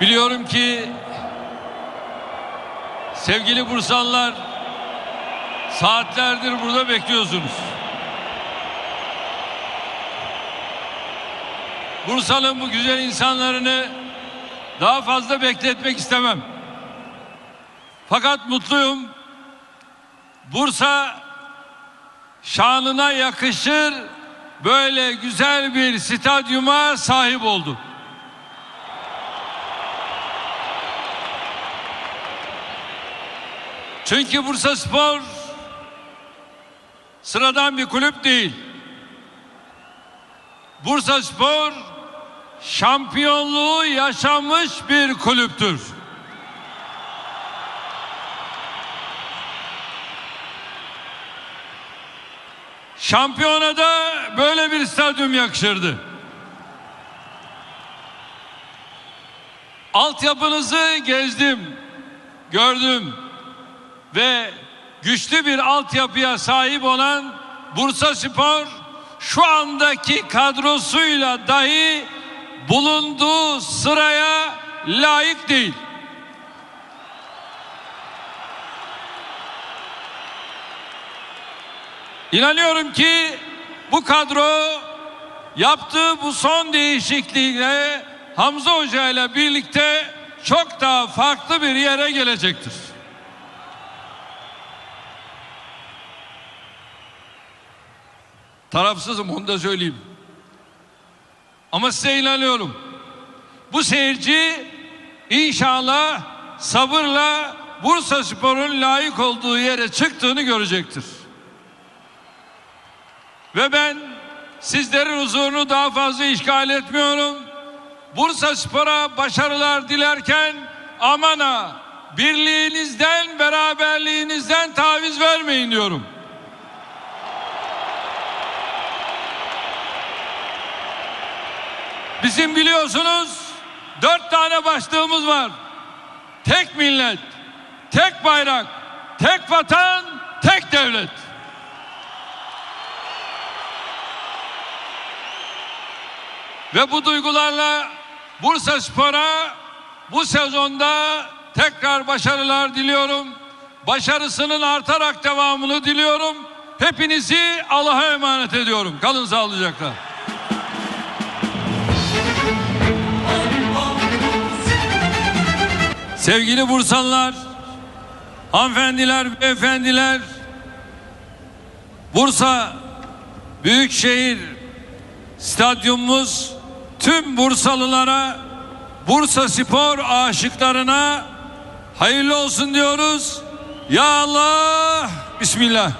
Biliyorum ki sevgili Bursalılar saatlerdir burada bekliyorsunuz. Bursa'nın bu güzel insanlarını daha fazla bekletmek istemem. Fakat mutluyum. Bursa şanına yakışır böyle güzel bir stadyuma sahip oldu. Çünkü Bursa Spor sıradan bir kulüp değil. Bursa Spor şampiyonluğu yaşamış bir kulüptür. Şampiyonada böyle bir stadyum yakışırdı. Altyapınızı gezdim, gördüm ve güçlü bir altyapıya sahip olan Bursa Spor şu andaki kadrosuyla dahi bulunduğu sıraya layık değil. İnanıyorum ki bu kadro yaptığı bu son değişikliğiyle Hamza Hoca ile birlikte çok daha farklı bir yere gelecektir. Tarafsızım onu da söyleyeyim. Ama size inanıyorum. Bu seyirci inşallah sabırla Bursa Spor'un layık olduğu yere çıktığını görecektir. Ve ben sizlerin huzurunu daha fazla işgal etmiyorum. Bursa Spor'a başarılar dilerken aman ha birliğinizden beraberliğinizden taviz vermeyin diyorum. Bizim biliyorsunuz dört tane başlığımız var. Tek millet, tek bayrak, tek vatan, tek devlet. Ve bu duygularla Bursa Spor'a bu sezonda tekrar başarılar diliyorum. Başarısının artarak devamını diliyorum. Hepinizi Allah'a emanet ediyorum. Kalın sağlıcakla. Sevgili Bursalılar, hanımefendiler, beyefendiler, Bursa Büyükşehir Stadyumumuz tüm Bursalılara, Bursa Spor aşıklarına hayırlı olsun diyoruz. Ya Allah, Bismillah.